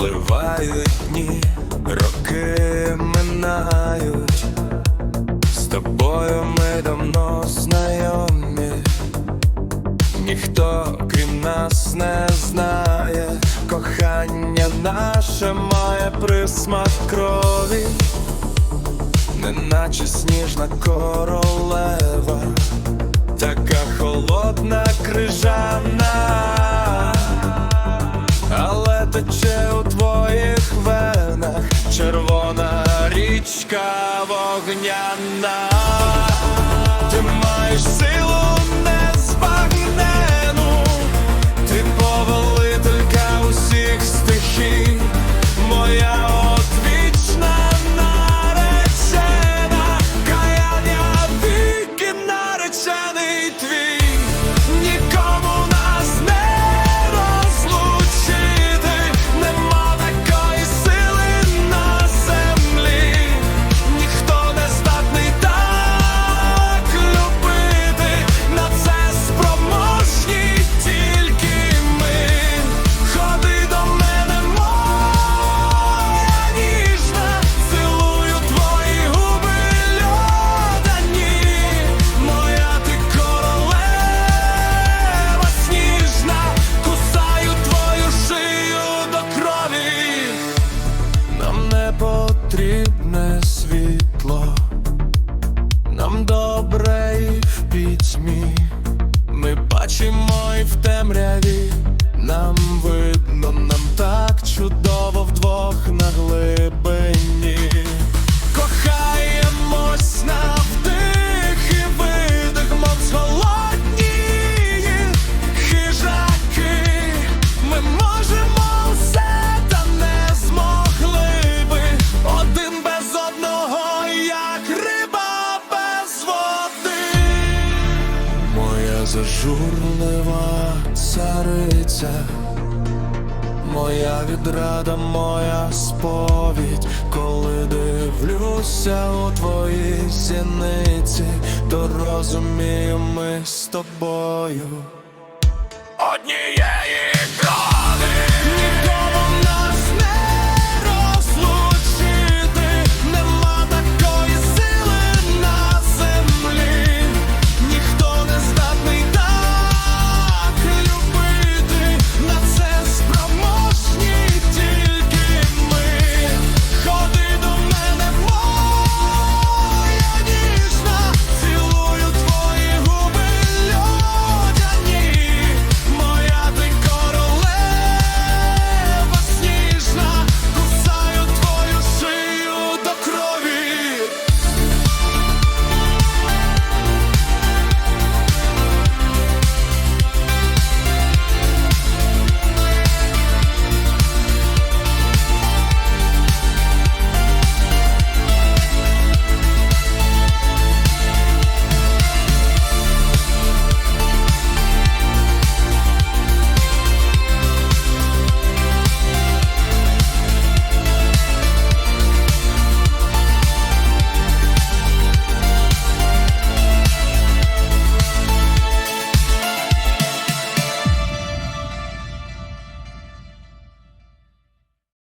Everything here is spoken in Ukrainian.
Пливають дні, роки минають, з тобою ми давно знайомі, ніхто крім нас не знає, кохання наше має присмак крові, неначе сніжна королева, така холодна крижана. Зірка вогняна, ти маєш силу зажурлива цариця, моя відрада, моя сповідь, коли дивлюся у твої зіниці, то розумію ми з тобою. Однією